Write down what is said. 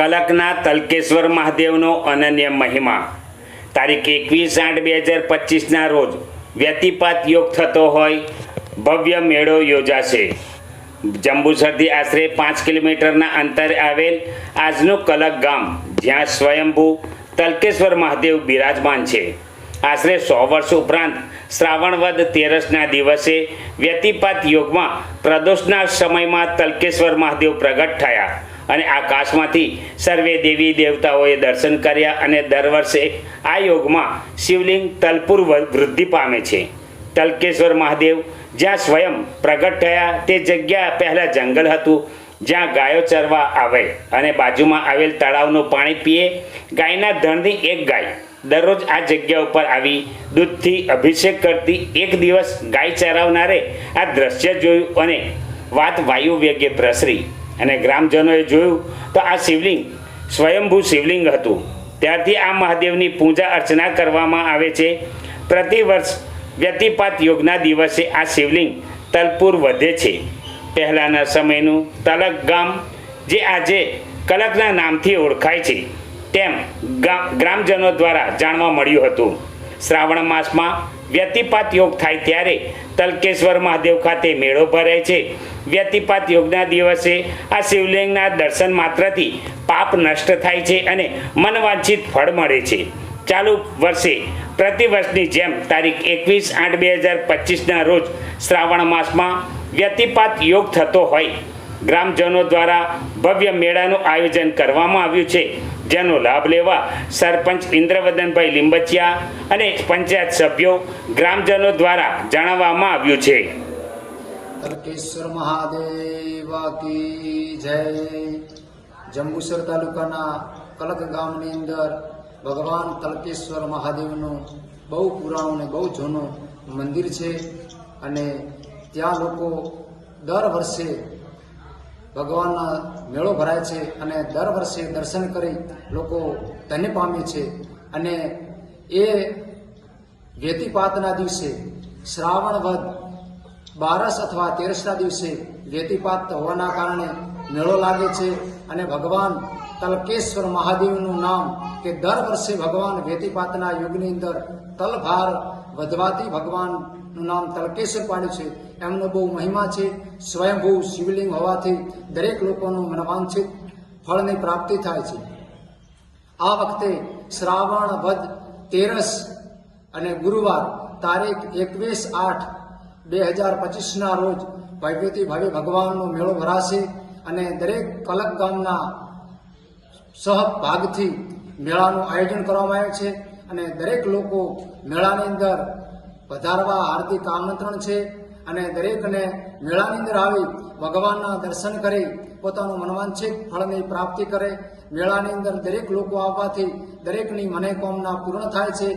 કલકના તલકેશ્વર મહાદેવનો અનન્ય મહિમા. તારીખ એકવીસ આઠ બે હજાર પચીસના રોજ વ્યતિપાત યોગ થતો હોય, ભવ્ય મેળો યોજાશે. જંબુસરથી આશરે પાંચ કિલોમીટરના અંતરે આવેલ આજનું કલક ગામ, જ્યાં સ્વયંભૂ તલકેશ્વર મહાદેવ બિરાજમાન છે. આશરે સો વર્ષ ઉપરાંત શ્રાવણ વદ તેરસના દિવસે વ્યતિપાત યોગમાં પ્રદોષના સમયમાં તલકેશ્વર મહાદેવ પ્રગટ થયા. અને આકાશમાંથી સર્વે દેવી દેવતાઓએ દર્શન કર્યા અને દર વર્ષે આ યોગમાં શિવલિંગ તલપુર વૃદ્ધિ પામે છે. તલકેશ્વર મહાદેવ જ્યાં સ્વયં પ્રગટ થયા, તે જગ્યા પહેલાં જંગલ હતું, જ્યાં ગાયો ચરવા આવે અને બાજુમાં આવેલ તળાવનું પાણી પીએ. ગાયના ધણની એક ગાય દરરોજ આ જગ્યા ઉપર આવી દૂધથી અભિષેક કરતી એક દિવસ ગાય ચરાવનારે આ દ્રશ્ય જોયું અને વાત વાયુ વેગે પ્રસરી. અને ગ્રામજનોએ જોયું તો આ શિવલિંગ સ્વયંભૂ શિવલિંગ હતું. ત્યારથી આ મહાદેવની પૂજા અર્ચના કરવામાં આવે છે. પ્રતિ વર્ષ વ્યતિપાત યોગના દિવસે આ શિવલિંગ તલપુર વધે છે. પહેલાંના સમયનું તલક ગામ, જે આજે કલકના નામથી ઓળખાય છે, તેમ ગ્રામજનો દ્વારા જાણવા મળ્યું હતું. શ્રાવણ માસમાં વ્યતિપાત યોગ થાય ત્યારે તલકેશ્વર મહાદેવ ખાતે મેળો ભરાય છે. વ્યતિપાત યોગના દિવસે આ શિવલિંગના દર્શન માત્રથી પાપ નષ્ટ થાય છે અને મનવાંછિત ફળ મળે છે. ચાલુ વર્ષે પ્રતિ વર્ષની જેમ તારીખ એકવીસ આઠ બે હજાર પચીસના રોજ શ્રાવણ માસમાં વ્યતિપાત યોગ થતો હોય. ગ્રામજનો દ્વારા ભવ્ય મેળાનું આયોજન કરવામાં આવ્યું છે. જેનો લાભ લેવા સરપંચ ઇન્દ્રવદનભાઈ લીંબચિયા અને પંચાયત સભ્યો ગ્રામજનો દ્વારા જણાવવામાં આવ્યું છે. તલકેશ્વર મહાદેવ કી જય. જંબુસર તાલુકાના કલક ગામની અંદર ભગવાન તલકેશ્વર મહાદેવનું બહુ પુરાણું ને બહુ જૂનું મંદિર છે અને ત્યાં લોકો દર વર્ષે ભગવાનના મેળો ભરાય છે અને દર વર્ષે દર્શન કરી લોકો ધન્ય પામે છે અને એ વ્યતિપાતના દિવસે શ્રાવણ વદ બારસ અથવા તેરસના દિવસે વ્યતિપાત હોવાના કારણે મેળો લાગે છે અને ભગવાન તલકેશ્વર મહાદેવનું નામ કે દર વર્ષે ભગવાન વ્યતિપાતના યુગની અંદર તલભાર વધવાથી ભગવાનનું નામ તલકેશ્વર પાડ્યું છે. એમનો બહુ મહિમા છે. સ્વયંભૂ શિવલિંગ હોવાથી દરેક લોકોનું મનવાંછિત ફળની પ્રાપ્તિ થાય છે. આ વખતે શ્રાવણ વદ તેરસ અને ગુરુવાર તારીખ એકવીસ આઠ બે હજાર પચીસના રોજ ભવ્યથી ભવ્ય ભગવાનનો મેળો ભરાશે અને દરેક કલક ગામના સહભાગથી મેળાનું આયોજન કરવામાં આવ્યું છે અને દરેક લોકો મેળાની અંદર વધારવા હાર્દિક આમંત્રણ છે અને દરેકને મેળાની અંદર આવી ભગવાનના દર્શન કરી પોતાનું મનવાંછિત ફળની પ્રાપ્તિ કરે. મેળાની અંદર દરેક લોકો આવવાથી દરેકની મનેકામના પૂર્ણ થાય છે.